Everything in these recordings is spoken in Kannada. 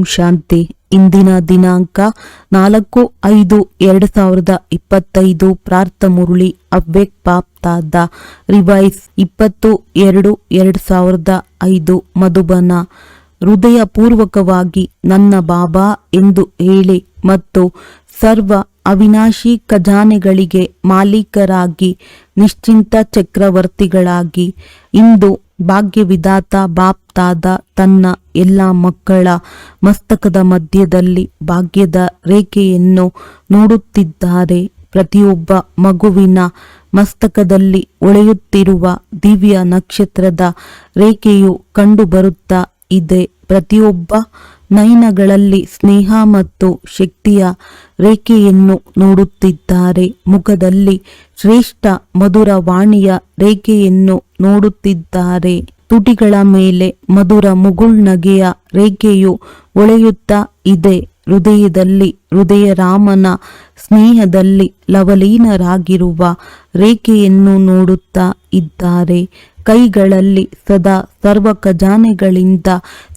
ಓಂ ಶಾಂತಿ. ಇಂದಿನ ದಿನಾಂಕ ನಾಲ್ಕು ಐದು ಎರಡು ಸಾವಿರದ ಇಪ್ಪತ್ತೈದು. ಪ್ರಾರ್ಥ ಮುರುಳಿ ಅವ್ಯಕ್ ಪಾಪ್ತಾದ ರಿವೈಸ್ ಇಪ್ಪತ್ತು ಎರಡು ಎರಡು ಸಾವಿರದ ಐದು. ಮಧುಬನ. ಹೃದಯಪೂರ್ವಕವಾಗಿ ನನ್ನ ಬಾಬಾ ಎಂದು ಹೇಳಿ ಮತ್ತು ಸರ್ವ ಅವಿನಾಶಿ ಖಜಾನೆಗಳಿಗೆ ಮಾಲೀಕರಾಗಿ, ನಿಶ್ಚಿಂತ ಚಕ್ರವರ್ತಿಗಳಾಗಿ. ಇಂದು ಭಾಗ್ಯವಿದಾತ ಬಾಪ್ತಾದ ತನ್ನ ಎಲ್ಲ ಮಕ್ಕಳ ಮಸ್ತಕದ ಮಧ್ಯದಲ್ಲಿ ಭಾಗ್ಯದ ರೇಖೆಯನ್ನು ನೋಡುತ್ತಿದ್ದಾರೆ. ಪ್ರತಿಯೊಬ್ಬ ಮಗುವಿನ ಮಸ್ತಕದಲ್ಲಿ ಒಳೆಯುತ್ತಿರುವ ದಿವ್ಯ ನಕ್ಷತ್ರದ ರೇಖೆಯು ಕಂಡುಬರುತ್ತಾ ಇದೆ. ಪ್ರತಿಯೊಬ್ಬ ನಯನಗಳಲ್ಲಿ ಸ್ನೇಹ ಮತ್ತು ಶಕ್ತಿಯ ರೇಖೆಯನ್ನು ನೋಡುತ್ತಿದ್ದಾರೆ. ಮುಖದಲ್ಲಿ ಶ್ರೇಷ್ಠ ಮಧುರ ವಾಣಿಯ ರೇಖೆಯನ್ನು ನೋಡುತ್ತಿದ್ದಾರೆ. ತುಟಿಗಳ ಮೇಲೆ ಮಧುರ ಮುಗುಳ್ನಗೆಯ ರೇಖೆಯು ಒಳೆಯುತ್ತಾ ಇದೆ. ಹೃದಯದಲ್ಲಿ ಹೃದಯ ರಾಮನ ಸ್ನೇಹದಲ್ಲಿ ಲವಲೀನರಾಗಿರುವ ರೇಖೆಯನ್ನು ನೋಡುತ್ತಾ ಇದ್ದಾರೆ. ಕೈಗಳಲ್ಲಿ ಸದಾ ಸರ್ವ ಖಜಾನೆಗಳಿಂದ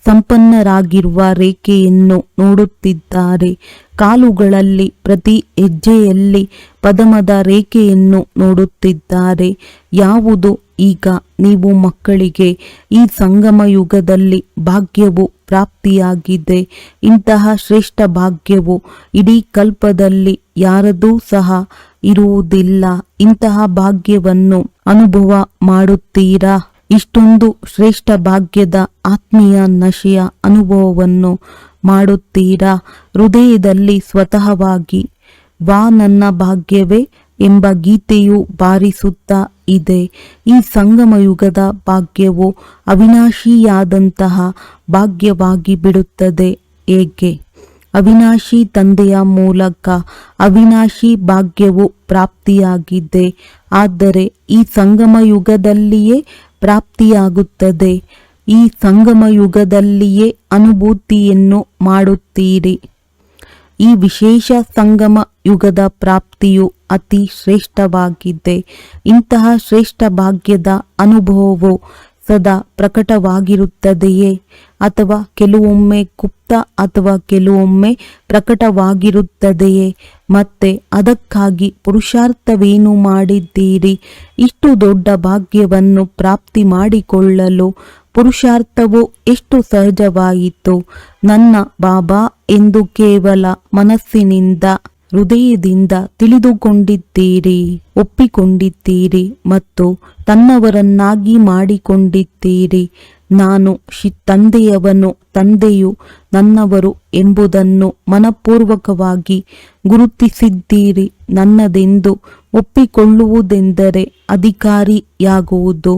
ಸಂಪನ್ನರಾಗಿರುವ ರೇಖೆಯನ್ನು ನೋಡುತ್ತಿದ್ದಾರೆ. ಕಾಲುಗಳಲ್ಲಿ, ಪ್ರತಿ ಹೆಜ್ಜೆಯಲ್ಲಿ ಪದಮದ ರೇಖೆಯನ್ನು ನೋಡುತ್ತಿದ್ದಾರೆ. ಯಾವುದು? ಈಗ ನೀವು ಮಕ್ಕಳಿಗೆ ಈ ಸಂಗಮ ಯುಗದಲ್ಲಿ ಭಾಗ್ಯವು ಪ್ರಾಪ್ತಿಯಾಗಿದೆ. ಇಂತಹ ಶ್ರೇಷ್ಠ ಭಾಗ್ಯವು ಇಡೀ ಕಲ್ಪದಲ್ಲಿ ಯಾರದೂ ಸಹ ಇರುವುದಿಲ್ಲ. ಇಂತಹ ಭಾಗ್ಯವನ್ನು ಅನುಭವ ಮಾಡುತ್ತೀರಾ? ಇಷ್ಟೊಂದು ಶ್ರೇಷ್ಠ ಭಾಗ್ಯದ ಆತ್ಮೀಯ ನಶೆಯ ಅನುಭವವನ್ನು ಮಾಡುತ್ತೀರಾ? ಹೃದಯದಲ್ಲಿ ಸ್ವತಃವಾಗಿ ವಾ, ನನ್ನ ಭಾಗ್ಯವೇ ಎಂಬ ಗೀತೆಯು ಬಾರಿಸುತ್ತಾ ಇದೆ. ಈ ಸಂಗಮ ಯುಗದ ಭಾಗ್ಯವು ಅವಿನಾಶಿಯಾದಂತಹ ಭಾಗ್ಯವಾಗಿ ಬಿಡುತ್ತದೆ. ಏಕೆ? ಅವಿನಾಶಿ ತಂದೆಯ ಮೂಲಕ ಅವಿನಾಶಿ ಭಾಗ್ಯವು ಪ್ರಾಪ್ತಿಯಾಗಿದೆ. ಆದರೆ ಈ ಸಂಗಮ ಯುಗದಲ್ಲಿಯೇ ಪ್ರಾಪ್ತಿಯಾಗುತ್ತದೆ. ಈ ಸಂಗಮ ಯುಗದಲ್ಲಿಯೇ ಅನುಭೂತಿಯನ್ನು ಮಾಡುತ್ತೀರಿ. ಈ ವಿಶೇಷ ಸಂಗಮ ಯುಗದ ಪ್ರಾಪ್ತಿಯು ಅತಿ ಶ್ರೇಷ್ಠವಾಗಿದೆ. ಇಂತಹ ಶ್ರೇಷ್ಠ ಭಾಗ್ಯದ ಅನುಭವವು ಸದಾ ಪ್ರಕಟವಾಗಿರುತ್ತದೆಯೇ? ಅಥವಾ ಕೆಲವೊಮ್ಮೆ ಗುಪ್ತ ಅಥವಾ ಕೆಲವೊಮ್ಮೆ ಪ್ರಕಟವಾಗಿರುತ್ತದೆಯೇ? ಮತ್ತೆ ಅದಕ್ಕಾಗಿ ಪುರುಷಾರ್ಥವೇನು ಮಾಡಿದ್ದೀರಿ? ಇಷ್ಟು ದೊಡ್ಡ ಭಾಗ್ಯವನ್ನು ಪ್ರಾಪ್ತಿ ಮಾಡಿಕೊಳ್ಳಲು ಪುರುಷಾರ್ಥವು ಎಷ್ಟು ಸಹಜವಾಯಿತು? ನನ್ನ ಬಾಬಾ ಎಂದು ಕೇವಲ ಮನಸ್ಸಿನಿಂದ ಹೃದಯದಿಂದ ತಿಳಿದುಕೊಂಡಿದ್ದೀರಿ, ಒಪ್ಪಿಕೊಂಡಿದ್ದೀರಿ ಮತ್ತು ತನ್ನವರನ್ನಾಗಿ ಮಾಡಿಕೊಂಡಿದ್ದೀರಿ. ನಾನು ಶಿ, ತಂದೆಯವನು, ತಂದೆಯು ನನ್ನವರು ಎಂಬುದನ್ನು ಮನಪೂರ್ವಕವಾಗಿ ಗುರುತಿಸಿದ್ದೀರಿ. ನನ್ನದೆಂದು ಒಪ್ಪಿಕೊಳ್ಳುವುದೆಂದರೆ ಅಧಿಕಾರಿಯಾಗುವುದು.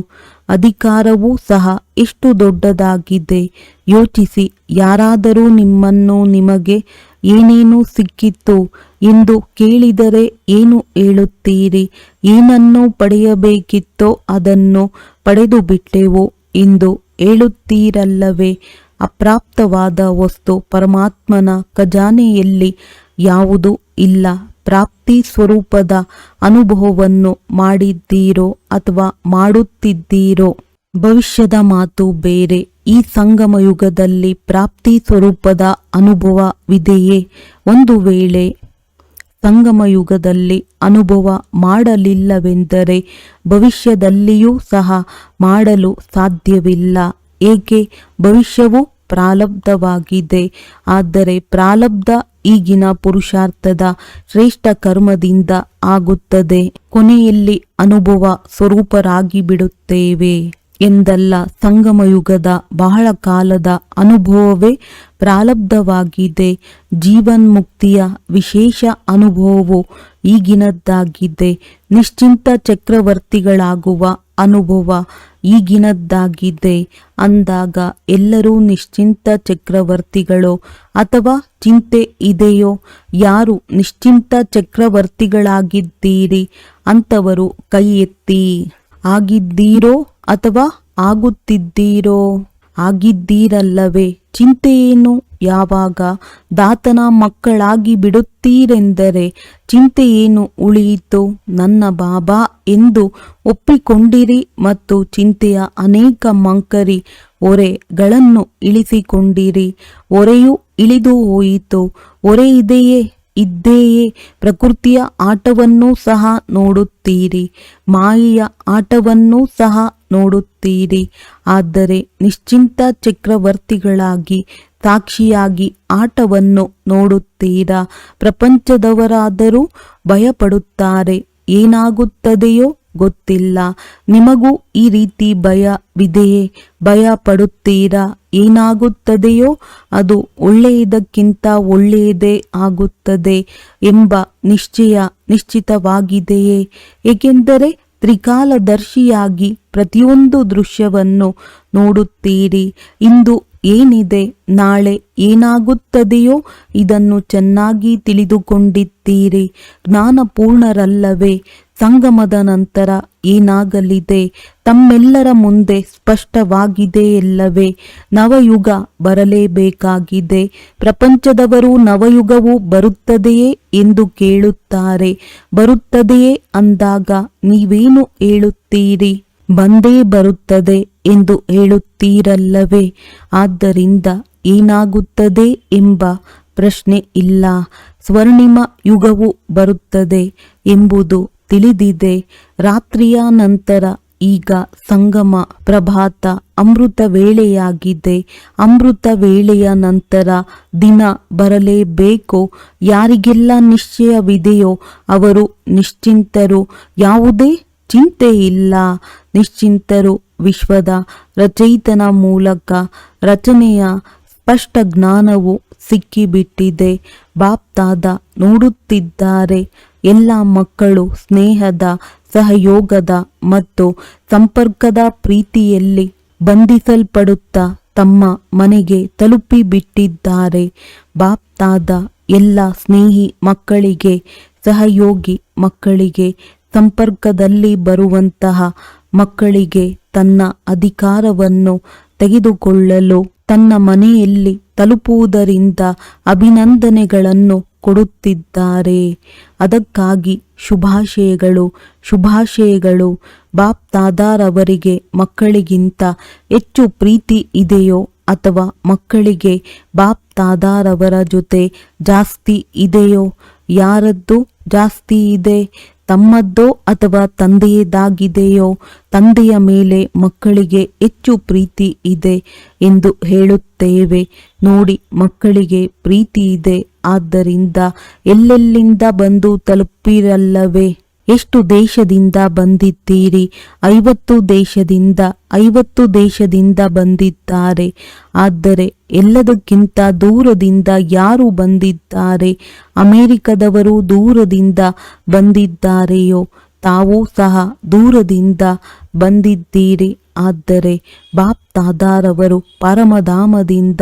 ಅಧಿಕಾರವೂ ಸಹ ಎಷ್ಟು ದೊಡ್ಡದಾಗಿದೆ. ಯೋಚಿಸಿ, ಯಾರಾದರೂ ನಿಮ್ಮನ್ನು ನಿಮಗೆ ಏನೇನು ಸಿಕ್ಕಿತ್ತು ಎಂದು ಕೇಳಿದರೆ ಏನು ಹೇಳುತ್ತೀರಿ? ಏನನ್ನು ಪಡೆಯಬೇಕಿತ್ತೋ ಅದನ್ನು ಪಡೆದು ಬಿಟ್ಟೆವು ಎಂದು ಹೇಳುತ್ತೀರಲ್ಲವೇ? ಅಪ್ರಾಪ್ತವಾದ ವಸ್ತು ಪರಮಾತ್ಮನ ಖಜಾನೆಯಲ್ಲಿ ಯಾವುದು ಇಲ್ಲ. ಪ್ರಾಪ್ತಿ ಸ್ವರೂಪದ ಅನುಭವವನ್ನು ಮಾಡಿದ್ದೀರೋ ಅಥವಾ ಮಾಡುತ್ತಿದ್ದೀರೋ? ಭವಿಷ್ಯದ ಮಾತು ಬೇರೆ. ಈ ಸಂಗಮ ಯುಗದಲ್ಲಿ ಪ್ರಾಪ್ತಿ ಸ್ವರೂಪದ ಅನುಭವವಿದೆಯೇ ಒಂದು ವೇಳೆ ಸಂಗಮ ಯುಗದಲ್ಲಿ ಅನುಭವ ಮಾಡಲಿಲ್ಲವೆಂದರೆ ಭವಿಷ್ಯದಲ್ಲಿಯೂ ಸಹ ಮಾಡಲು ಸಾಧ್ಯವಿಲ್ಲ. ಏಕೆ? ಭವಿಷ್ಯವು ಪ್ರಾಲಬ್ಧವಾಗಿದೆ. ಆದರೆ ಪ್ರಾಲಬ್ಧ ಈಗಿನ ಪುರುಷಾರ್ಥದ ಶ್ರೇಷ್ಠ ಕರ್ಮದಿಂದ ಆಗುತ್ತದೆ. ಕೊನೆಯಲ್ಲಿ ಅನುಭವ ಸ್ವರೂಪರಾಗಿ ಬಿಡುತ್ತೇವೆ ಎಂದಲ್ಲ ಸಂಗಮಯುಗದ ಬಹಳ ಕಾಲದ ಅನುಭವವೇ ಪ್ರಾರಬ್ಧವಾಗಿದೆ ಜೀವನ್ಮುಕ್ತಿಯ ವಿಶೇಷ ಅನುಭವವು ಈಗಿನದ್ದಾಗಿದೆ. ನಿಶ್ಚಿಂತ ಚಕ್ರವರ್ತಿಗಳಾಗುವ ಅನುಭವ ಈಗಿನದ್ದಾಗಿದೆ. ಅಂದಾಗ ಎಲ್ಲರೂ ನಿಶ್ಚಿಂತ ಚಕ್ರವರ್ತಿಗಳು ಅಥವಾ ಚಿಂತೆ ಇದೆಯೋ? ಯಾರು ನಿಶ್ಚಿಂತ ಚಕ್ರವರ್ತಿಗಳಾಗಿದ್ದೀರಿ? ಅಂತವರು ಕೈ ಎತ್ತಿ ಆಗಿದ್ದೀರೋ ಅಥವಾ ಆಗುತ್ತಿದ್ದೀರೋ, ಆಗಿದ್ದೀರಲ್ಲವೇ? ಚಿಂತೆಯೇನು ಯಾವಾಗ ದಾತನ ಮಕ್ಕಳಾಗಿ ಬಿಡುತ್ತೀರೆಂದರೆ ಚಿಂತೆಯೇನು ಉಳಿಯಿತು? ನನ್ನ ಬಾಬಾ ಎಂದು ಒಪ್ಪಿಕೊಂಡಿರಿ ಮತ್ತು ಚಿಂತೆಯ ಅನೇಕ ಮಂಕರಿ ಒರೆಗಳನ್ನು ಇಳಿಸಿಕೊಂಡಿರಿ. ಒರೆಯು ಇಳಿದು ಹೋಯಿತು. ಒರೆ ಇದೆಯೇ? ಇದ್ದೇಯೇ? ಪ್ರಕೃತಿಯ ಆಟವನ್ನೂ ಸಹ ನೋಡುತ್ತೀರಿ. ಮಾಯೆಯ ಆಟವನ್ನೂ ಸಹ ನೋಡುತ್ತೀರಿ. ಆದರೆ ನಿಶ್ಚಿಂತ ಚಕ್ರವರ್ತಿಗಳಾಗಿ, ಸಾಕ್ಷಿಯಾಗಿ ಆಟವನ್ನು ನೋಡುತ್ತೀರಾ? ಪ್ರಪಂಚದವರಾದರೂ ಭಯಪಡುತ್ತಾರೆ. ಏನಾಗುತ್ತದೆಯೋ ಗೊತ್ತಿಲ್ಲ. ನಿಮಗೂ ಈ ರೀತಿ ಭಯವಿದೆಯೇ? ಭಯ ಪಡುತ್ತೀರಾ ಏನಾಗುತ್ತದೆಯೋ? ಅದು ಒಳ್ಳೆಯದಕ್ಕಿಂತ ಒಳ್ಳೆಯದೇ ಆಗುತ್ತದೆ ಎಂಬ ನಿಶ್ಚಯ ನಿಶ್ಚಿತವಾಗಿದೆಯೇ? ಏಕೆಂದರೆ ತ್ರಿಕಾಲದರ್ಶಿಯಾಗಿ ಪ್ರತಿಯೊಂದು ದೃಶ್ಯವನ್ನು ನೋಡುತ್ತೀರಿ. ಇಂದು ಏನಿದೆ, ನಾಳೆ ಏನಾಗುತ್ತದೆಯೋ ಇದನ್ನು ಚೆನ್ನಾಗಿ ತಿಳಿದುಕೊಂಡಿದ್ದೀರಿ. ಜ್ಞಾನಪೂರ್ಣರಲ್ಲವೇ, ಸಂಗಮದ ನಂತರ ಏನಾಗಲಿದೆ? ತಮ್ಮೆಲ್ಲರ ಮುಂದೆ ಸ್ಪಷ್ಟವಾಗಿದೆಯಲ್ಲವೇ ನವಯುಗ ಬರಲೇಬೇಕಾಗಿದೆ. ಪ್ರಪಂಚದವರು ನವಯುಗವು ಬರುತ್ತದೆಯೇ ಎಂದು ಕೇಳುತ್ತಾರೆ. ಬರುತ್ತದೆಯೇ ಅಂದಾಗ ನೀವೇನು ಹೇಳುತ್ತೀರಿ? ಬಂದೇ ಬರುತ್ತದೆ ಎಂದು ಹೇಳುತ್ತೀರಲ್ಲವೇ? ಆದ್ದರಿಂದ ಏನಾಗುತ್ತದೆ ಎಂಬ ಪ್ರಶ್ನೆ ಇಲ್ಲ. ಸ್ವರ್ಣಿಮ ಯುಗವು ಬರುತ್ತದೆ ಎಂಬುದು ತಿಳಿದಿದೆ. ರಾತ್ರಿಯ ನಂತರ ಈಗ ಸಂಗಮ ಪ್ರಭಾತ ಅಮೃತ ವೇಳೆಯಾಗಿದೆ. ಅಮೃತ ವೇಳೆಯ ನಂತರ ದಿನ ಬರಲೇಬೇಕು. ಯಾರಿಗೆಲ್ಲ ನಿಶ್ಚಯವಿದೆಯೋ ಅವರು ನಿಶ್ಚಿಂತರು. ಯಾವುದೇ ಚಿಂತೆ ಇಲ್ಲ. ನಿಶ್ಚಿಂತರು ವಿಶ್ವದ ರಚಯಿತನ ಮೂಲಕ ರಚನೆಯ ಸ್ಪಷ್ಟ ಜ್ಞಾನವು ಸಿಕ್ಕಿಬಿಟ್ಟಿದೆ. ಬಾಪ್ತಾದ ನೋಡುತ್ತಿದ್ದಾರೆ. ಎಲ್ಲ ಮಕ್ಕಳು ಸ್ನೇಹದ ಸಹಯೋಗದ ಮತ್ತು ಸಂಪರ್ಕದ ಪ್ರೀತಿಯಲ್ಲಿ ಬಂಧಿಸಲ್ಪಡುತ್ತಾ ತಮ್ಮ ಮನೆಗೆ ತಲುಪಿಬಿಟ್ಟಿದ್ದಾರೆ. ಬಾಪ್ತಾದ ಎಲ್ಲ ಸ್ನೇಹಿ ಮಕ್ಕಳಿಗೆ ಸಹಯೋಗಿ ಮಕ್ಕಳಿಗೆ ಸಂಪರ್ಕದಲ್ಲಿ ಬರುವಂತಹ ಮಕ್ಕಳಿಗೆ ತನ್ನ ಅಧಿಕಾರವನ್ನು ತೆಗೆದುಕೊಳ್ಳಲು ತನ್ನ ಮನೆಯಲ್ಲಿ ತಲುಪುವುದರಿಂದ ಅಭಿನಂದನೆಗಳನ್ನು ಕೊಡುತ್ತಿದ್ದಾರೆ. ಅದಕ್ಕಾಗಿ ಶುಭಾಶಯಗಳು ಶುಭಾಶಯಗಳು. ಬಾಪ್ ತಾದಾರವರಿಗೆ ಮಕ್ಕಳಿಗಿಂತ ಹೆಚ್ಚು ಪ್ರೀತಿ ಇದೆಯೋ ಅಥವಾ ಮಕ್ಕಳಿಗೆ ಬಾಪ್ ತಾದಾರವರ ಜೊತೆ ಜಾಸ್ತಿ ಇದೆಯೋ? ಯಾರದ್ದು ಜಾಸ್ತಿ ಇದೆ? ತಮ್ಮದ್ದೋ ಅಥವಾ ತಂದೆಯದಾಗಿದೆಯೋ ತಂದೆಯ ಮೇಲೆ ಮಕ್ಕಳಿಗೆ ಹೆಚ್ಚು ಪ್ರೀತಿ ಇದೆ ಎಂದು ಹೇಳುತ್ತೇವೆ. ನೋಡಿ, ಮಕ್ಕಳಿಗೆ ಪ್ರೀತಿ ಇದೆ. ಆದ್ದರಿಂದ ಎಲ್ಲೆಲ್ಲಿಂದ ಬಂದು ತಲುಪಿರಲ್ಲವೇ? ಎಷ್ಟು ದೇಶದಿಂದ ಬಂದಿದ್ದೀರಿ? ಐವತ್ತು ದೇಶದಿಂದ ಐವತ್ತು ದೇಶದಿಂದ ಬಂದಿದ್ದಾರೆ. ಆದರೆ ಎಲ್ಲದಕ್ಕಿಂತ ದೂರದಿಂದ ಯಾರು ಬಂದಿದ್ದಾರೆ? ಅಮೆರಿಕದವರು ದೂರದಿಂದ ಬಂದಿದ್ದಾರೆಯೋ? ತಾವೂ ಸಹ ದೂರದಿಂದ ಬಂದಿದ್ದೀರಿ. ಆದರೆ ಬಾಪ್ ತಾದಾರವರು ಪರಮಧಾಮದಿಂದ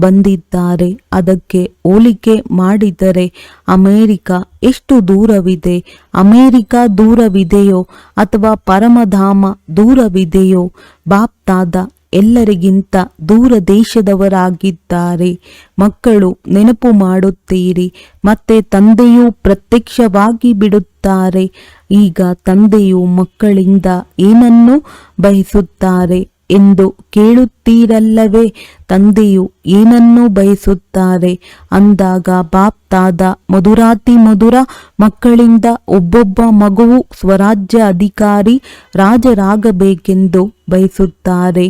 ಬಂದಿದ್ದಾರೆ. ಅದಕ್ಕೆ ಹೋಲಿಕೆ ಮಾಡಿದರೆ ಅಮೇರಿಕ ಎಷ್ಟು ದೂರವಿದೆ? ಅಮೇರಿಕ ದೂರವಿದೆಯೋ ಅಥವಾ ಪರಮಧಾಮ ದೂರವಿದೆಯೋ? ಬಾಪ್ ತಾದ ಎಲ್ಲರಿಗಿಂತ ದೂರ ದೇಶದವರಾಗಿದ್ದಾರೆ. ಮಕ್ಕಳು ನೆನಪು ಮಾಡುತ್ತೀರಿ, ಮತ್ತೆ ತಂದೆಯು ಪ್ರತ್ಯಕ್ಷವಾಗಿ ಬಿಡುತ್ತಾರೆ. ಈಗ ತಂದೆಯು ಮಕ್ಕಳಿಂದ ಏನನ್ನು ಬಯಸುತ್ತಾರೆ ಎಂದು ಕೇಳುತ್ತೀರಲ್ಲವೇ, ತಂದೆಯು ಏನನ್ನು ಬಯಸುತ್ತಾರೆ? ಅಂದಾಗ ಬಾಪ್ತಾದ ಮಧುರಾತಿ ಮಧುರ ಮಕ್ಕಳಿಂದ ಒಬ್ಬೊಬ್ಬ ಮಗುವು ಸ್ವರಾಜ್ಯ ಅಧಿಕಾರಿ ರಾಜರಾಗಬೇಕೆಂದು ಬಯಸುತ್ತಾರೆ.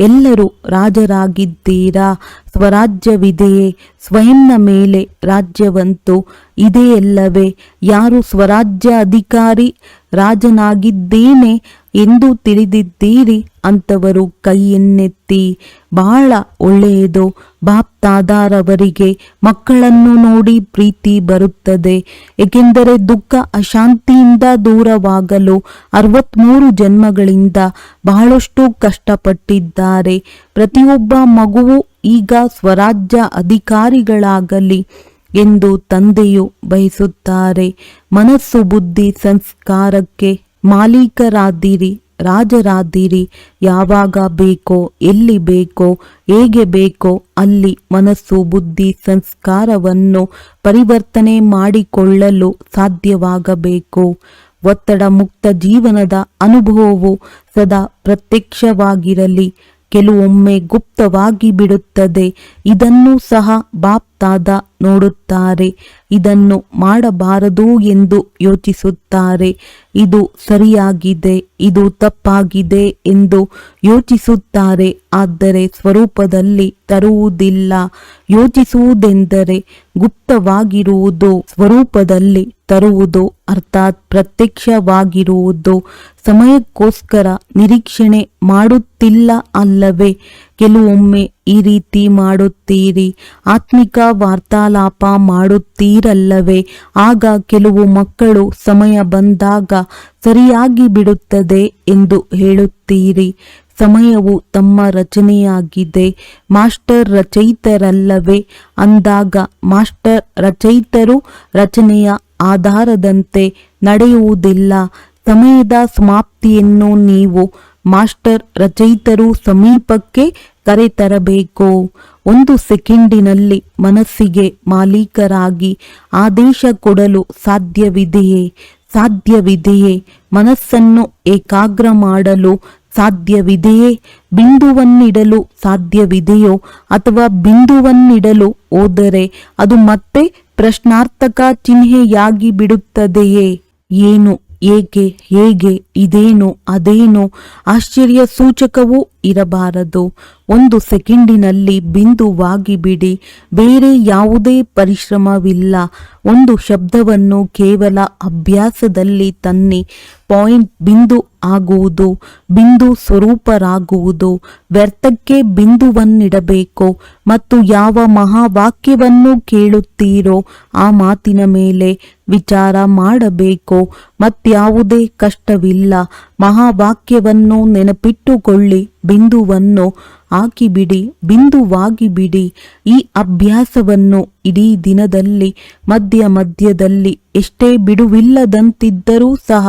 ಎಲ್ಲರೂ ರಾಜರಾಗಿದ್ದೀರಾ? ಸ್ವರಾಜ್ಯವಿದೆಯೇ ಸ್ವಯಂನ ಮೇಲೆ ರಾಜ್ಯವಂತೂ ಇದೆಯಲ್ಲವೇ ಯಾರು ಸ್ವರಾಜ್ಯ ಅಧಿಕಾರಿ ರಾಜನಾಗಿದ್ದೇನೆ ಎಂದು ತಿಳಿದಿದ್ದೀರಿ? ಅಂತವರು ಕೈಯನ್ನೆತ್ತಿ ಬಹಳ ಒಳ್ಳೆಯದು. ಬಾಪ್ತಾದಾರವರಿಗೆ ಮಕ್ಕಳನ್ನು ನೋಡಿ ಪ್ರೀತಿ ಬರುತ್ತದೆ. ಏಕೆಂದರೆ ದುಃಖ ಅಶಾಂತಿಯಿಂದ ದೂರವಾಗಲು ಅರವತ್ಮೂರು ಜನ್ಮಗಳಿಂದ ಬಹಳಷ್ಟು ಕಷ್ಟಪಟ್ಟಿದ್ದಾರೆ. ಪ್ರತಿಯೊಬ್ಬ ಮಗುವು ಈಗ ಸ್ವರಾಜ್ಯ ಅಧಿಕಾರಿಗಳಾಗಲಿ ಎಂದು ತಂದೆಯು ಬಯಸುತ್ತಾರೆ. ಮನಸ್ಸು ಬುದ್ಧಿ ಸಂಸ್ಕಾರಕ್ಕೆ ಮಾಲೀಕರಾದಿರಿ. ರಾಜರಾದಿರಿ ಯಾವಾಗ ಬೇಕೋ, ಎಲ್ಲಿ ಬೇಕೋ, ಹೇಗೆ ಬೇಕೋ, ಅಲ್ಲಿ ಮನಸ್ಸು, ಬುದ್ಧಿ, ಸಂಸ್ಕಾರವನ್ನು ಪರಿವರ್ತನೆ ಮಾಡಿಕೊಳ್ಳಲು ಸಾಧ್ಯವಾಗಬೇಕು. ಒತ್ತಡ ಮುಕ್ತ ಜೀವನದ ಅನುಭವವು ಸದಾ ಪ್ರತ್ಯಕ್ಷವಾಗಿರಲಿ, ಕೆಲವೊಮ್ಮೆ ಗುಪ್ತವಾಗಿ ಬಿಡುತ್ತದೆ. ಇದನ್ನು ಸಹ ಬಾಪ್ ತಾದ ನೋಡುತ್ತಾರೆ. ಇದನ್ನು ಮಾಡಬಾರದು ಎಂದು ಯೋಚಿಸುತ್ತಾರೆ. ಇದು ಸರಿಯಾಗಿದೆ, ಇದು ತಪ್ಪಾಗಿದೆ ಎಂದು ಯೋಚಿಸುತ್ತಾರೆ. ಆದರೆ ಸ್ವರೂಪದಲ್ಲಿ ತರುವುದಿಲ್ಲ. ಯೋಚಿಸುವುದೆಂದರೆ ಗುಪ್ತವಾಗಿರುವುದು, ಸ್ವರೂಪದಲ್ಲಿ ತರುವುದು ಅರ್ಥಾತ್ ಪ್ರತ್ಯಕ್ಷವಾಗಿರುವುದು. ಸಮಯಕ್ಕೋಸ್ಕರ ನಿರೀಕ್ಷಣೆ ಮಾಡುತ್ತಿಲ್ಲ ಅಲ್ಲವೇ? ಕೆಲವೊಮ್ಮೆ ಈ ರೀತಿ ಮಾಡುತ್ತೀರಿ. ಆತ್ಮಿಕ ವಾರ್ತಾಲಾಪ ಮಾಡುತ್ತೀರಲ್ಲವೇ? ಆಗ ಕೆಲವು ಮಕ್ಕಳು ಸಮಯ ಬಂದಾಗ ಸರಿಯಾಗಿ ಬಿಡುತ್ತದೆ ಎಂದು ಹೇಳುತ್ತೀರಿ. ಸಮಯವು ತಮ್ಮ ರಚನೆಯಾಗಿದೆ. ಮಾಸ್ಟರ್ ರಚಯಿತರಲ್ಲವೇ? ಅಂದಾಗ ಮಾಸ್ಟರ್ ರಚಯಿತರು ರಚನೆಯ ಆಧಾರದಂತೆ ನಡೆಯುವುದಿಲ್ಲ. ಸಮಯದ ಸಮಾಪ್ತಿಯನ್ನು ನೀವು ಮಾಸ್ಟರ್ ರಚಯಿತರು ಸಮೀಪಕ್ಕೆ ಕರೆತರಬೇಕು. ಒಂದು ಸೆಕೆಂಡಿನಲ್ಲಿ ಮನಸ್ಸಿಗೆ ಮಾಲೀಕರಾಗಿ ಆದೇಶ ಕೊಡಲು ಸಾಧ್ಯವಿದೆಯೇ? ಸಾಧ್ಯವಿದೆಯೇ? ಮನಸ್ಸನ್ನು ಏಕಾಗ್ರ ಮಾಡಲು ಸಾಧ್ಯವಿದೆಯೇ? ಬಿಂದುವನ್ನಿಡಲು ಸಾಧ್ಯವಿದೆಯೋ ಅಥವಾ ಬಿಂದುವನ್ನಿಡಲು ಹೋದರೆ ಅದು ಮತ್ತೆ ಪ್ರಶ್ನಾರ್ಥಕ ಚಿಹ್ನೆಯಾಗಿ ಬಿಡುತ್ತದೆಯೇ? ಏನು, ಏಕೆ, ಹೇಗೆ? ಇದೇನು, ಅದೇನು? ಆಶ್ಚರ್ಯ ಸೂಚಕವೂ ಇರಬಾರದು. ಒಂದು ಸೆಕೆಂಡಿನಲ್ಲಿ ಬಿಂದುವಾಗಿ ಬಿಡಿ. ಬೇರೆ ಯಾವುದೇ ಪರಿಶ್ರಮವಿಲ್ಲ. ಒಂದು ಶಬ್ದವನ್ನು ಕೇವಲ ಅಭ್ಯಾಸದಲ್ಲಿ ತನ್ನಿ. ಪಾಯಿಂಟ್ ಬಿಂದು ಆಗುವುದು, ಬಿಂದು ಸ್ವರೂಪರಾಗುವುದು. ವ್ಯರ್ಥಕ್ಕೆ ಬಿಂದುವನ್ನಿಡಬೇಕು. ಮತ್ತು ಯಾವ ಮಹಾವಾಕ್ಯವನ್ನು ಕೇಳುತ್ತೀರೋ ಆ ಮಾತಿನ ಮೇಲೆ ವಿಚಾರ ಮಾಡಬೇಕು. ಮತ್ಯಾವುದೇ ಕಷ್ಟವಿಲ್ಲ. ಕೇವಲ ಮಹಾವಾಕ್ಯವನ್ನು ನೆನಪಿಟ್ಟುಕೊಳ್ಳಿ, ಬಿಂದುವನ್ನು ಹಾಕಿಬಿಡಿ ಬಿಂದುವಾಗಿ ಬಿಡಿ ಈ ಅಭ್ಯಾಸವನ್ನು ಇಡೀ ದಿನದಲ್ಲಿ, ಮಧ್ಯ ಮಧ್ಯದಲ್ಲಿ ಎಷ್ಟೇ ಬಿಡುವಿಲ್ಲದಂತಿದ್ದರೂ ಸಹ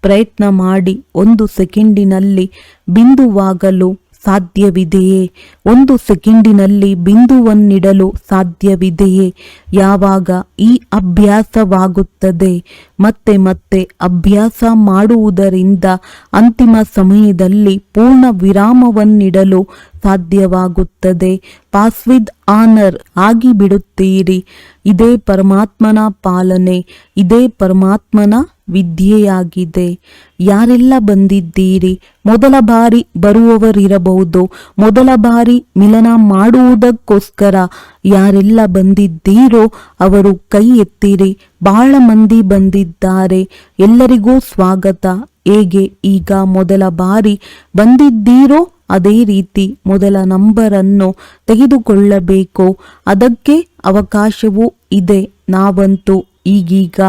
ಪ್ರಯತ್ನ ಮಾಡಿ ಒಂದು ಸೆಕೆಂಡಿನಲ್ಲಿ ಬಿಂದುವಾಗಲು ಸಾಧ್ಯವಿದೆಯೇ? ಒಂದು ಸೆಕೆಂಡಿನಲ್ಲಿ ಬಿಂದುವನ್ನಿಡಲು ಸಾಧ್ಯವಿದೆಯೇ? ಯಾವಾಗ ಈ ಅಭ್ಯಾಸವಾಗುತ್ತದೆ? ಮತ್ತೆ ಮತ್ತೆ ಅಭ್ಯಾಸ ಮಾಡುವುದರಿಂದ ಅಂತಿಮ ಸಮಯದಲ್ಲಿ ಪೂರ್ಣ ವಿರಾಮವನ್ನಿಡಲು ಸಾಧ್ಯವಾಗುತ್ತದೆ. ಪಾಸ್ ವಿದ್ ಆನರ್ ಆಗಿಬಿಡುತ್ತೀರಿ ಇದೇ ಪರಮಾತ್ಮನ ಪಾಲನೆ. ಇದೇ ಪರಮಾತ್ಮನ ವಿದ್ಯೆಯಾಗಿದೆ. ಯಾರೆಲ್ಲ ಬಂದಿದ್ದೀರಿ? ಮೊದಲ ಬಾರಿ ಬರುವವರಿರಬಹುದು. ಮೊದಲ ಬಾರಿ ಮಿಲನ ಮಾಡುವುದಕ್ಕೋಸ್ಕರ ಯಾರೆಲ್ಲ ಬಂದಿದ್ದೀರೋ ಅವರು ಕೈ ಎತ್ತಿರಿ. ಬಹಳ ಮಂದಿ ಬಂದಿದ್ದಾರೆ. ಎಲ್ಲರಿಗೂ ಸ್ವಾಗತ. ಹೇಗೆ ಈಗ ಮೊದಲ ಬಾರಿ ಬಂದಿದ್ದೀರೋ ಅದೇ ರೀತಿ ಮೊದಲ ನಂಬರನ್ನು ತೆಗೆದುಕೊಳ್ಳಬೇಕು. ಅದಕ್ಕೆ ಅವಕಾಶವೂ ಇದೆ. ನಾವಂತೂ ಈಗೀಗ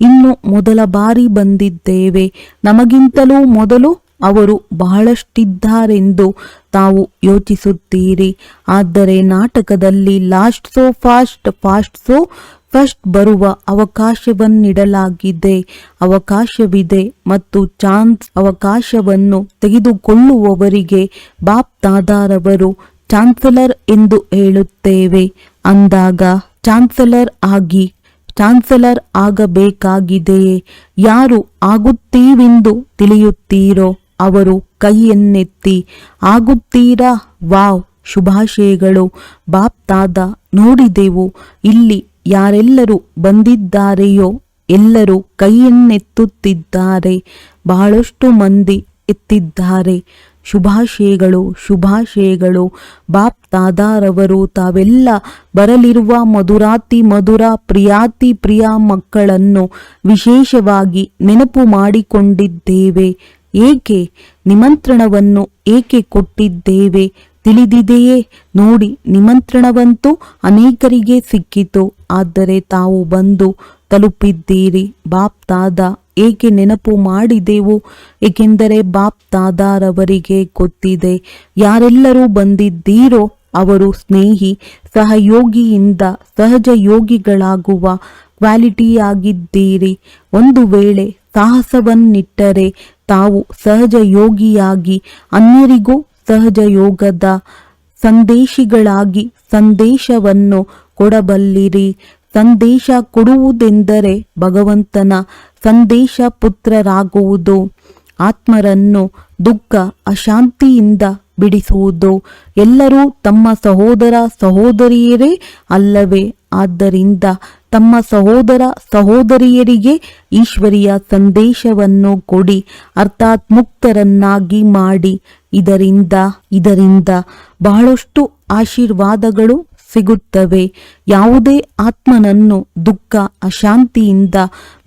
ಇನ್ನು ಮೊದಲ ಬಾರಿ ಬಂದಿದ್ದೇವೆ. ನಮಗಿಂತಲೂ ಮೊದಲು ಅವರು ಬಹಳಷ್ಟಿದ್ದಾರೆಂದು ತಾವು ಯೋಚಿಸುತ್ತೀರಿ. ಆದರೆ ನಾಟಕದಲ್ಲಿ last so fast fast so first ಬರುವ ಅವಕಾಶವನ್ನಿಡಲಾಗಿದೆ. ಅವಕಾಶವಿದೆ ಮತ್ತು ಚಾನ್ಸ್ ಅವಕಾಶವನ್ನು ತೆಗೆದುಕೊಳ್ಳುವವರಿಗೆ ಬಾಪ್ ದಾದಾರವರು ಚಾನ್ಸಲರ್ ಎಂದು ಹೇಳುತ್ತೇವೆ. ಅಂದಾಗ ಚಾನ್ಸಲರ್ ಆಗಿ ಚಾನ್ಸಲರ್ ಆಗಬೇಕಾಗಿದೆಯೇ ಯಾರು ಆಗುತ್ತೀವೆಂದು ತಿಳಿಯುತ್ತೀರೋ ಅವರು ಕೈಯನ್ನೆತ್ತಿ, ಆಗುತ್ತೀರಾ? ವಾವ್, ಶುಭಾಶಯಗಳು. ಬಾಪ್ತಾದ, ನೋಡಿದೆವು. ಇಲ್ಲಿ ಯಾರೆಲ್ಲರೂ ಬಂದಿದ್ದಾರೆಯೋ ಎಲ್ಲರೂ ಕೈಯನ್ನೆತ್ತುತ್ತಿದ್ದಾರೆ. ಬಹಳಷ್ಟು ಮಂದಿ ಎತ್ತಿದ್ದಾರೆ. ಶುಭಾಶಯಗಳು ಶುಭಾಶಯಗಳು. ಬಾಪ್ ದಾದಾರವರು ತಾವೆಲ್ಲ ಬರಲಿರುವ ಮಧುರಾತಿ ಮಧುರ, ಪ್ರಿಯಾತಿ ಪ್ರಿಯ ಮಕ್ಕಳನ್ನು ವಿಶೇಷವಾಗಿ ನೆನಪು ಮಾಡಿಕೊಂಡಿದ್ದೇವೆ. ಏಕೆ? ನಿಮಂತ್ರಣವನ್ನು ಏಕೆ ಕೊಟ್ಟಿದ್ದೇವೆ? ತಿಳಿದಿದೆಯೇ? ನೋಡಿ, ನಿಮಂತ್ರಣವಂತೂ ಅನೇಕರಿಗೆ ಸಿಕ್ಕಿತು. ಆದರೆ ತಾವು ಬಂದು ತಲುಪಿದ್ದೀರಿ. ಬಾಪ್ ದಾದ ಏಕೆ ನೆನಪು ಮಾಡಿದೆವು? ಏಕೆಂದರೆ ಬಾಪ್ ತಾದಾರವರಿಗೆ ಗೊತ್ತಿದೆ, ಯಾರೆಲ್ಲರೂ ಬಂದಿದ್ದೀರೋ ಅವರು ಸ್ನೇಹಿ, ಸಹಯೋಗಿಯಿಂದ ಸಹಜ ಯೋಗಿಗಳಾಗುವ ಕ್ವಾಲಿಟಿಯಾಗಿದ್ದೀರಿ. ಒಂದು ವೇಳೆ ಸಾಹಸವನ್ನಿಟ್ಟರೆ ತಾವು ಸಹಜ ಯೋಗಿಯಾಗಿ, ಅನ್ಯರಿಗೂ ಸಹಜ ಯೋಗದ ಸಂದೇಶಿಗಳಾಗಿ ಸಂದೇಶವನ್ನು ಕೊಡಬಲ್ಲಿರಿ. ಸಂದೇಶ ಕೊಡುವುದೆಂದರೆ ಭಗವಂತನ ಸಂದೇಶ ಪುತ್ರರಾಗುವುದು, ಆತ್ಮರನ್ನು ದುಃಖ, ಅಶಾಂತಿಯಿಂದ ಬಿಡಿಸುವುದು. ಎಲ್ಲರೂ ತಮ್ಮ ಸಹೋದರ ಸಹೋದರಿಯರೇ ಅಲ್ಲವೇ? ಆದ್ದರಿಂದ ತಮ್ಮ ಸಹೋದರ ಸಹೋದರಿಯರಿಗೆ ಈಶ್ವರಿಯ ಸಂದೇಶವನ್ನು ಕೊಡಿ, ಅರ್ಥಾತ್ ಮುಕ್ತರನ್ನಾಗಿ ಮಾಡಿ. ಇದರಿಂದ ಇದರಿಂದ ಬಹಳಷ್ಟು ಆಶೀರ್ವಾದಗಳು ಸಿಗುತ್ತವೆ. ಯಾವುದೇ ಆತ್ಮನನ್ನು ದುಃಖ, ಅಶಾಂತಿಯಿಂದ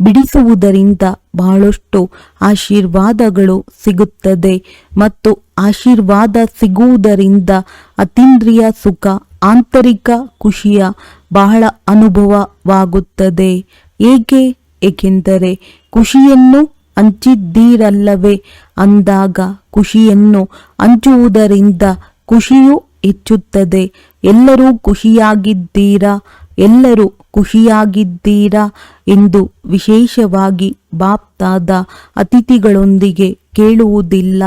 ಬಿಡಿಸುವುದರಿಂದ ಬಹಳಷ್ಟು ಆಶೀರ್ವಾದಗಳು ಸಿಗುತ್ತದೆ ಮತ್ತು ಆಶೀರ್ವಾದ ಸಿಗುವುದರಿಂದ ಅತೀಂದ್ರಿಯ ಸುಖ, ಆಂತರಿಕ ಖುಷಿಯ ಬಹಳ ಅನುಭವವಾಗುತ್ತದೆ. ಏಕೆ? ಏಕೆಂದರೆ ಖುಷಿಯನ್ನು ಹಂಚಿದ್ದೀರಲ್ಲವೇ? ಅಂದಾಗ ಖುಷಿಯನ್ನು ಹಂಚುವುದರಿಂದ ಖುಷಿಯು ಹೆಚ್ಚುತ್ತದೆ ಎಲ್ಲರೂ ಖುಷಿಯಾಗಿದ್ದೀರಾ ಎಲ್ಲರೂ ಖುಷಿಯಾಗಿದ್ದೀರಾ ಎಂದು ವಿಶೇಷವಾಗಿ ಬಾಪ್ತಾದ ಅತಿಥಿಗಳೊಂದಿಗೆ ಕೇಳುವುದಿಲ್ಲ.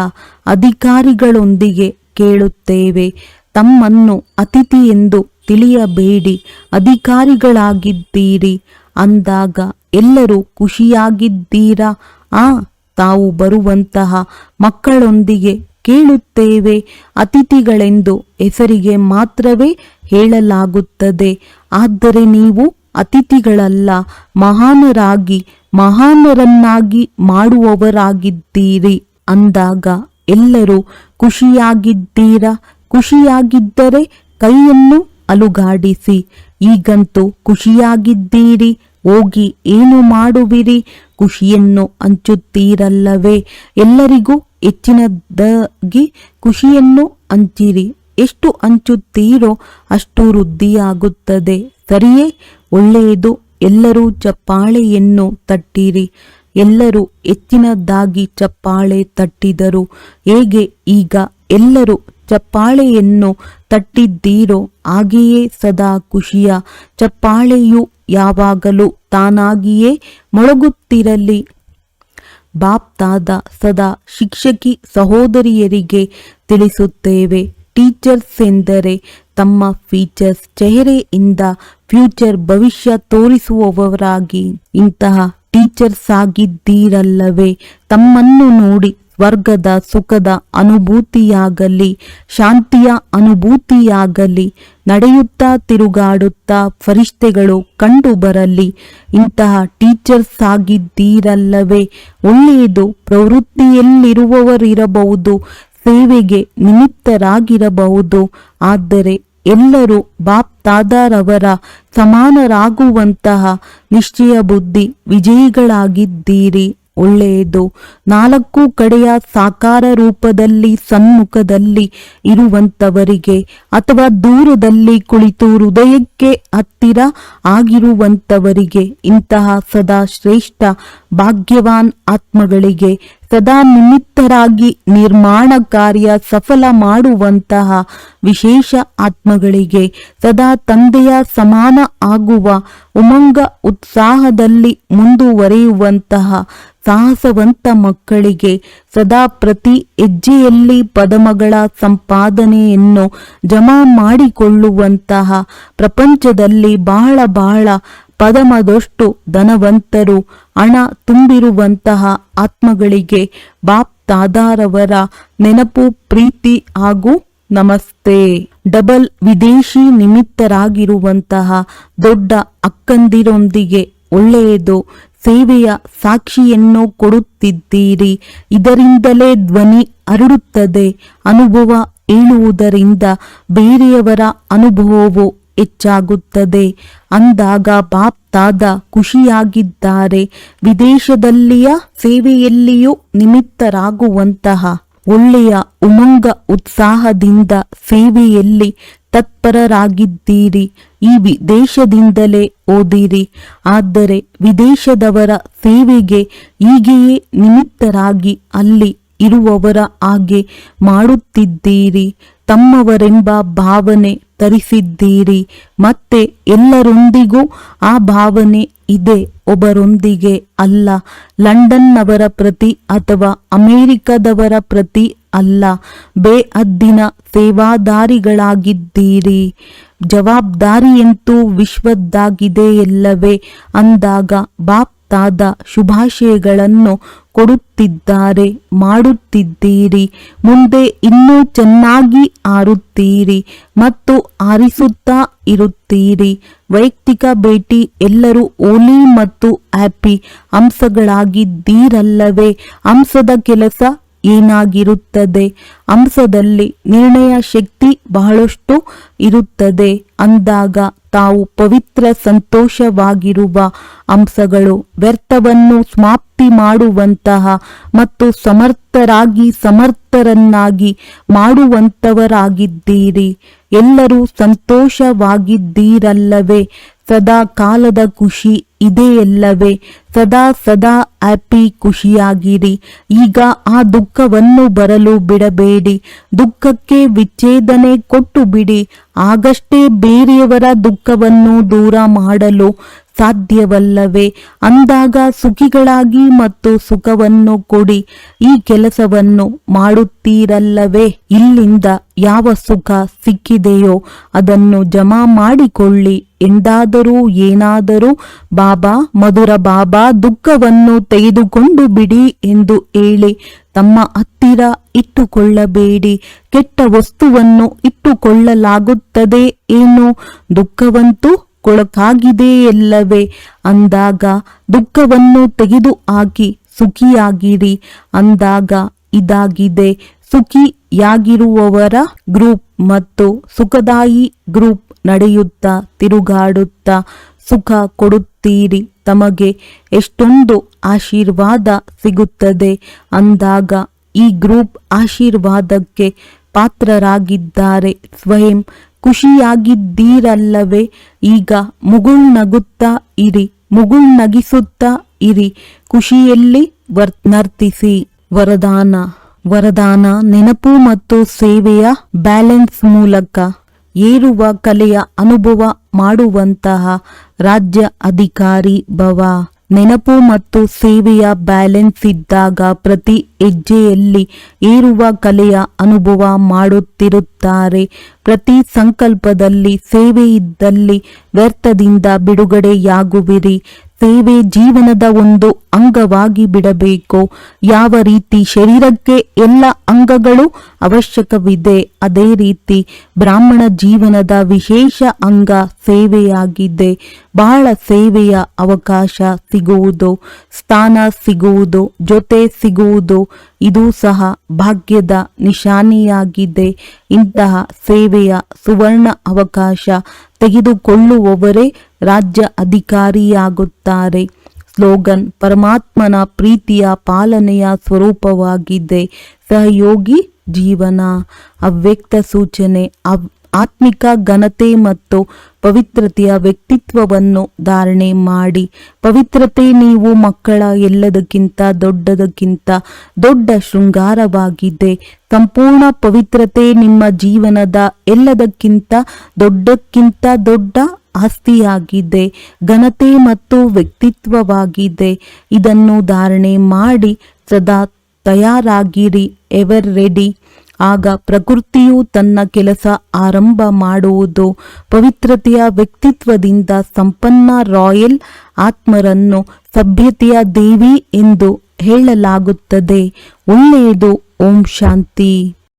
ಅಧಿಕಾರಿಗಳೊಂದಿಗೆ ಕೇಳುತ್ತೇವೆ. ತಮ್ಮನ್ನು ಅತಿಥಿ ಎಂದು ತಿಳಿಯಬೇಡಿ. ಅಧಿಕಾರಿಗಳಾಗಿದ್ದೀರಿ. ಅಂದಾಗ ಎಲ್ಲರೂ ಖುಷಿಯಾಗಿದ್ದೀರಾ? ಆ, ತಾವು ಬರುವಂತಹ ಮಕ್ಕಳೊಂದಿಗೆ ಕೇಳುತ್ತೇವೆ. ಅತಿಥಿಗಳೆಂದು ಹೆಸರಿಗೆ ಮಾತ್ರವೇ ಹೇಳಲಾಗುತ್ತದೆ. ಆದರೆ ನೀವು ಅತಿಥಿಗಳಲ್ಲ, ಮಹಾನರಾಗಿ, ಮಹಾನರನ್ನಾಗಿ ಮಾಡುವವರಾಗಿದ್ದೀರಿ ಅಂದಾಗ ಎಲ್ಲರೂ ಖುಷಿಯಾಗಿದ್ದೀರಾ? ಖುಷಿಯಾಗಿದ್ದರೆ ಕೈಯನ್ನು ಅಲುಗಾಡಿಸಿ. ಈಗಂತೂ ಖುಷಿಯಾಗಿದ್ದೀರಿ, ಹೋಗಿ ಏನು ಮಾಡುವಿರಿ? ಖುಷಿಯನ್ನು ಹಂಚುತ್ತೀರಲ್ಲವೇ? ಎಲ್ಲರಿಗೂ ಹೆಚ್ಚಿನದಾಗಿ ಖುಷಿಯನ್ನು ಹಂಚಿರಿ. ಎಷ್ಟು ಹಂಚುತ್ತೀರೋ ಅಷ್ಟು ವೃದ್ಧಿಯಾಗುತ್ತದೆ. ಸರಿಯೇ, ಒಳ್ಳೆಯದು. ಎಲ್ಲರೂ ಚಪ್ಪಾಳೆಯನ್ನು ತಟ್ಟಿರಿ. ಎಲ್ಲರೂ ಹೆಚ್ಚಿನದಾಗಿ ಚಪ್ಪಾಳೆ ತಟ್ಟಿದರು. ಹೇಗೆ ಈಗ ಎಲ್ಲರೂ ಚಪ್ಪಾಳೆಯನ್ನು ತಟ್ಟಿದ್ದೀರೋ, ಹಾಗೆಯೇ ಸದಾ ಖುಷಿಯ. ಚಪ್ಪಾಳೆಯು ಯಾವಾಗಲೂ ತಾನಾಗಿಯೇ ಮೊಳಗುತ್ತಿರಲಿ. ಬಾಪ್ತಾದ ಸದಾ ಶಿಕ್ಷಕಿ ಸಹೋದರಿಯರಿಗೆ ತಿಳಿಸುತ್ತೇವೆ. ಟೀಚರ್ಸ್ ಎಂದರೆ ತಮ್ಮ ಫೀಚರ್ಸ್ ಚೆಹರೆಯಿಂದ ಫ್ಯೂಚರ್ ಭವಿಷ್ಯ ತೋರಿಸುವವರಾಗಿ. ಇಂತಹ ಟೀಚರ್ಸ್ ಆಗಿದ್ದೀರಲ್ಲವೇ? ತಮ್ಮನ್ನು ನೋಡಿ ಸ್ವರ್ಗದ ಸುಖದ ಅನುಭೂತಿಯಾಗಲಿ, ಶಾಂತಿಯ ಅನುಭೂತಿಯಾಗಲಿ, ನಡೆಯುತ್ತಾ ತಿರುಗಾಡುತ್ತಾ ಫರಿಷ್ಠೆಗಳು ಕಂಡು ಬರಲಿ, ಇಂತಹ ಟೀಚರ್ಸ್ ಆಗಿದ್ದೀರಲ್ಲವೇ, ಒಳ್ಳೆಯದು ಪ್ರವೃತ್ತಿಯಲ್ಲಿರುವವರಿರಬಹುದು, ಸೇವೆಗೆ ನಿಮಿತ್ತರಾಗಿರಬಹುದು, ಆದರೆ ಎಲ್ಲರೂ ಬಾಪ್ ತಾದಾರವರ ಸಮಾನರಾಗುವಂತಹ ನಿಶ್ಚಯ ಬುದ್ಧಿ ವಿಜಯಿಗಳಾಗಿದ್ದೀರಿ. ಒಳ್ಳೆಯದು. ನಾಲ್ಕು ಕಡೆಯ ಸಾಕಾರ ರೂಪದಲ್ಲಿ, ಸಮ್ಮುಖದಲ್ಲಿ ಇರುವಂತವರಿಗೆ ಅಥವಾ ದೂರದಲ್ಲಿ ಕುಳಿತು ಹೃದಯಕ್ಕೆ ಹತ್ತಿರ ಆಗಿರುವಂತವರಿಗೆ ಇಂತಹ ಸದಾ ಶ್ರೇಷ್ಠ, ಭಾಗ್ಯವಾನ್ ಆತ್ಮಗಳಿಗೆ ಸದಾ ನಿಮಿತ್ತರಾಗಿ ನಿರ್ಮಾಣ ಕಾರ್ಯ ಸಫಲ ಮಾಡುವಂತಹ ವಿಶೇಷ ಆತ್ಮಗಳಿಗೆ ಸದಾ ತಂದೆಯ ಸಮಾನ ಆಗುವ ಉಮಂಗ, ಉತ್ಸಾಹದಲ್ಲಿ ಮುಂದುವರಿಯುವಂತಹ ಸಾಹಸವಂತ ಮಕ್ಕಳಿಗೆ ಸದಾ ಪ್ರತಿ ಹೆಜ್ಜೆಯಲ್ಲಿ ಪದಮಗಳ ಸಂಪಾದನೆಯನ್ನು ಜಮಾ ಮಾಡಿಕೊಳ್ಳುವಂತಹ ಪ್ರಪಂಚದಲ್ಲಿ ಬಹಳ ಬಹಳ ಪದಮದಷ್ಟು ಧನವಂತರು ಹಣ ತುಂಬಿರುವಂತಹ ಆತ್ಮಗಳಿಗೆ ಬಾಪ್ ತಾದಾರವರ ನೆನಪು, ಪ್ರೀತಿ ಹಾಗೂ ನಮಸ್ತೆ. ಡಬಲ್ ವಿದೇಶಿ ನಿಮಿತ್ತರಾಗಿರುವಂತಹ ದೊಡ್ಡ ಅಕ್ಕಂದಿರೊಂದಿಗೆ ಒಳ್ಳೆಯದು. ಸೇವೆಯ ಸಾಕ್ಷಿಯನ್ನು ಕೊಡುತ್ತಿದ್ದೀರಿ. ಇದರಿಂದಲೇ ಧ್ವನಿ ಹರಡುತ್ತದೆ ಅನುಭವ ಹೇಳುವುದರಿಂದ ಬೇರೆಯವರ ಅನುಭವವು ಹೆಚ್ಚಾಗುತ್ತದೆ. ಅಂದಾಗ ಬಾಪ್ತಾದ ಖುಷಿಯಾಗಿದ್ದಾರೆ. ವಿದೇಶದಲ್ಲಿಯ ಸೇವೆಯಲ್ಲಿಯೂ ನಿಮಿತ್ತರಾಗುವಂತಹ ಒಳ್ಳೆಯ ಉಮಂಗ ಉತ್ಸಾಹದಿಂದ ಸೇವೆಯಲ್ಲಿ ತತ್ಪರರಾಗಿದ್ದೀರಿ. ಈ ವಿದೇಶದಿಂದಲೇ ಓದಿರಿ. ಆದರೆ ವಿದೇಶದವರ ಸೇವೆಗೆ ಹೀಗೆಯೇ ನಿಮಿತ್ತರಾಗಿ ಅಲ್ಲಿ ಇರುವವರ ಹಾಗೆ ಮಾಡುತ್ತಿದ್ದೀರಿ. ತಮ್ಮವರೆಂಬ ಭಾವನೆ ತರಿಸಿದ್ದೀರಿ. ಮತ್ತೆ ಎಲ್ಲರೊಂದಿಗೂ ಆ ಭಾವನೆ ಇದೆ. ಒಬ್ಬರೊಂದಿಗೆ ಅಲ್ಲ. ಲಂಡನ್ನವರ ಪ್ರತಿ ಅಥವಾ ಅಮೆರಿಕದವರ ಪ್ರತಿ ಅಲ್ಲ, ಬೇಅದ್ದಿನ ಸೇವಾದಾರಿಗಳಾಗಿದ್ದೀರಿ. ಜವಾಬ್ದಾರಿಯಂತೂ ವಿಶ್ವದ್ದಾಗಿದೆ ಎಲ್ಲವೇ ಅಂದಾಗ ಬಾಪ್ ತಾದ ಶುಭಾಶಯಗಳನ್ನು ಕೊಡುತ್ತಿದ್ದಾರೆ, ಮಾಡುತ್ತಿದ್ದೀರಿ. ಮುಂದೆ ಇನ್ನೂ ಚೆನ್ನಾಗಿ ಆರುತ್ತೀರಿ ಮತ್ತು ಆರಿಸುತ್ತಾ ಇರುತ್ತೀರಿ. ವೈಯಕ್ತಿಕ ಭೇಟಿ ಎಲ್ಲರೂ ಓಲಿ ಮತ್ತು ಹ್ಯಾಪಿ ಅಂಶಗಳಾಗಿದ್ದೀರಲ್ಲವೇ, ಅಂಶದ ಕೆಲಸ ಏನಾಗಿರುತ್ತದೆ? ಅಂಶದಲ್ಲಿ ನಿರ್ಣಯ ಶಕ್ತಿ ಬಹಳಷ್ಟು ಇರುತ್ತದೆ. ಅಂದಾಗ ತಾವು ಪವಿತ್ರ ಸಂತೋಷವಾಗಿರುವ ಅಂಶಗಳು ವ್ಯರ್ಥವನ್ನು ಸಮಾಪ್ತಿ ಮಾಡುವಂತಹ ಮತ್ತು ಸಮರ್ಥರಾಗಿ ಸಮರ್ಥರನ್ನಾಗಿ ಮಾಡುವಂತವರಾಗಿದ್ದೀರಿ. ಎಲ್ಲರೂ ಸಂತೋಷವಾಗಿದ್ದೀರಲ್ಲವೇ? ಸದಾ ಕಾಲದ ಖುಷಿ ಇದೆಯಲ್ಲವೇ? ಸದಾ ಸದಾ ಹ್ಯಾಪಿ ಖುಷಿಯಾಗಿರಿ. ಈಗ ಆ ದುಃಖವನ್ನು ಬರಲು ಬಿಡಬೇಡಿ. ದುಃಖಕ್ಕೆ ವಿಚ್ಛೇದನೆ ಕೊಟ್ಟು ಬಿಡಿ. ಆಗಷ್ಟೇ ಬೇರೆಯವರ ದುಃಖವನ್ನು ದೂರ ಮಾಡಲು ಸಾಧ್ಯವಲ್ಲವೇ? ಅಂದಾಗ ಸುಖಿಗಳಾಗಿ ಮತ್ತು ಸುಖವನ್ನು ಕೊಡಿ. ಈ ಕೆಲಸವನ್ನು ಮಾಡುತ್ತೀರಲ್ಲವೇ? ಇಲ್ಲಿಂದ ಯಾವ ಸುಖ ಸಿಕ್ಕಿದೆಯೋ ಅದನ್ನು ಜಮಾ ಮಾಡಿಕೊಳ್ಳಿ. ಎಂದಾದರೂ ಏನಾದರೂ, ಬಾಬಾ, ಮಧುರ ಬಾಬಾ, ದುಃಖವನ್ನು ತೆಗೆದುಕೊಂಡು ಬಿಡಿ ಎಂದು ಹೇಳಿ ತಮ್ಮ ಹತ್ತಿರ ಇಟ್ಟುಕೊಳ್ಳಬೇಡಿ. ಕೆಟ್ಟ ವಸ್ತುವನ್ನು ಇಟ್ಟುಕೊಳ್ಳಲಾಗುತ್ತದೆ ಏನು? ದುಃಖವಂತೂ ಕೊಳಕಾಗಿದೆಯಲ್ಲವೇ ಅಂದಾಗ ದುಃಖವನ್ನು ತೆಗೆದು ಹಾಕಿ ಸುಖಿಯಾಗಿರಿ. ಅಂದಾಗ ಇದಾಗಿದೆ. ಸುಖಿಯಾಗಿರುವವರ ಗ್ರೂಪ್ ಮತ್ತು ಸುಖದಾಯಿ ಗ್ರೂಪ್ ನಡೆಯುತ್ತಾ ತಿರುಗಾಡುತ್ತಾ ಸುಖ ಕೊಡುತ್ತೀರಿ. ತಮಗೆ ಎಷ್ಟೊಂದು ಆಶೀರ್ವಾದ ಸಿಗುತ್ತದೆ. ಅಂದಾಗ ಈ ಗ್ರೂಪ್ ಆಶೀರ್ವಾದಕ್ಕೆ ಪಾತ್ರರಾಗಿದ್ದಾರೆ. ಸ್ವಯಂ ಖುಷಿಯಾಗಿದ್ದೀರಲ್ಲವೇ? ಈಗ ಮುಗುಳ್ನಗುತ್ತಾ ಇರಿ ಮುಗುಳ್ನಗಿಸುತ್ತಾ ಇರಿ. ಖುಷಿಯಲ್ಲಿ ನರ್ತಿಸಿ. ವರದಾನ ವರದಾನ ನೆನಪು ಮತ್ತು ಸೇವೆಯ ಬ್ಯಾಲೆನ್ಸ್ ಮೂಲಕ ಏರುವ ಕಲೆಯ ಅನುಭವ ಮಾಡುವಂತಹ ರಾಜ್ಯ ಅಧಿಕಾರಿ ಭವ. ನೆನಪು ಮತ್ತು ಸೇವೆಯ ಬ್ಯಾಲೆನ್ಸ್ ಇದ್ದಾಗ ಪ್ರತಿ ಹೆಜ್ಜೆಯಲ್ಲಿ ಏರುವ ಕಲೆಯ ಅನುಭವ ಮಾಡುತ್ತಿರುತ್ತಾರೆ. ಪ್ರತಿ ಸಂಕಲ್ಪದಲ್ಲಿ ಸೇವೆ ಇದ್ದಲ್ಲಿ ವ್ಯರ್ಥದಿಂದ ಬಿಡುಗಡೆಯಾಗುವಿರಿ. ಸೇವೆ ಜೀವನದ ಒಂದು ಅಂಗವಾಗಿ ಬಿಡಬೇಕು. ಯಾವ ರೀತಿ ಶರೀರಕ್ಕೆ ಎಲ್ಲ ಅಂಗಗಳು ಅವಶ್ಯಕವಿದೆ, ಅದೇ ರೀತಿ ಬ್ರಾಹ್ಮಣ ಜೀವನದ ವಿಶೇಷ ಅಂಗ ಸೇವೆಯಾಗಿದೆ. ಬಹಳ ಸೇವೆಯ ಅವಕಾಶ ಸಿಗುವುದು, ಸ್ಥಾನ ಸಿಗುವುದು, ಜೊತೆ ಸಿಗುವುದು, ಇದು ಸಹ ಭಾಗ್ಯದ ನಿಶಾನಿಯಾಗಿದೆ. ಇಂತಹ ಸೇವೆಯ ಸುವರ್ಣ ಅವಕಾಶ ತೆಗೆದುಕೊಳ್ಳುವವರೇ ರಾಜ್ಯ ಅಧಿಕಾರಿಯಾಗುತ್ತಾರೆ. ಸ್ಲೋಗನ್ ಪರಮಾತ್ಮನ ಪ್ರೀತಿಯ ಪಾಲನೆಯ ಸ್ವರೂಪವಾಗಿದೆ. ಸಹಯೋಗಿ ಜೀವನ. ಅವ್ಯಕ್ತ ಸೂಚನೆ ಅವ್ ಆತ್ಮಿಕ ಘನತೆ ಮತ್ತು ಪವಿತ್ರತೆಯ ವ್ಯಕ್ತಿತ್ವವನ್ನು ಧಾರಣೆ ಮಾಡಿ. ಪವಿತ್ರತೆ ನೀವು ಮಕ್ಕಳ ಎಲ್ಲದಕ್ಕಿಂತ ದೊಡ್ಡದಕ್ಕಿಂತ ದೊಡ್ಡ ಶೃಂಗಾರವಾಗಿದೆ. ಸಂಪೂರ್ಣ ಪವಿತ್ರತೆ ನಿಮ್ಮ ಜೀವನದ ಎಲ್ಲದಕ್ಕಿಂತ ದೊಡ್ಡಕ್ಕಿಂತ ದೊಡ್ಡ ಆಸ್ತಿಯಾಗಿದೆ. ಘನತೆ ಮತ್ತು ವ್ಯಕ್ತಿತ್ವವಾಗಿದೆ. ಇದನ್ನು ಧಾರಣೆ ಮಾಡಿ ಸದಾ ತಯಾರಾಗಿರಿ. Ever ready. ಆಗ ಪ್ರಕೃತಿಯು ತನ್ನ ಕೆಲಸ ಆರಂಭ ಮಾಡುವುದು ಪವಿತ್ರತೆಯ ವ್ಯಕ್ತಿತ್ವದಿಂದ ಸಂಪನ್ನ ರಾಯಲ್ ಆತ್ಮರನ್ನು ಸಭ್ಯತೆಯ ದೇವಿ ಎಂದು ಹೇಳಲಾಗುತ್ತದೆ. ಒಳ್ಳೆಯದು. ಓಂ ಶಾಂತಿ.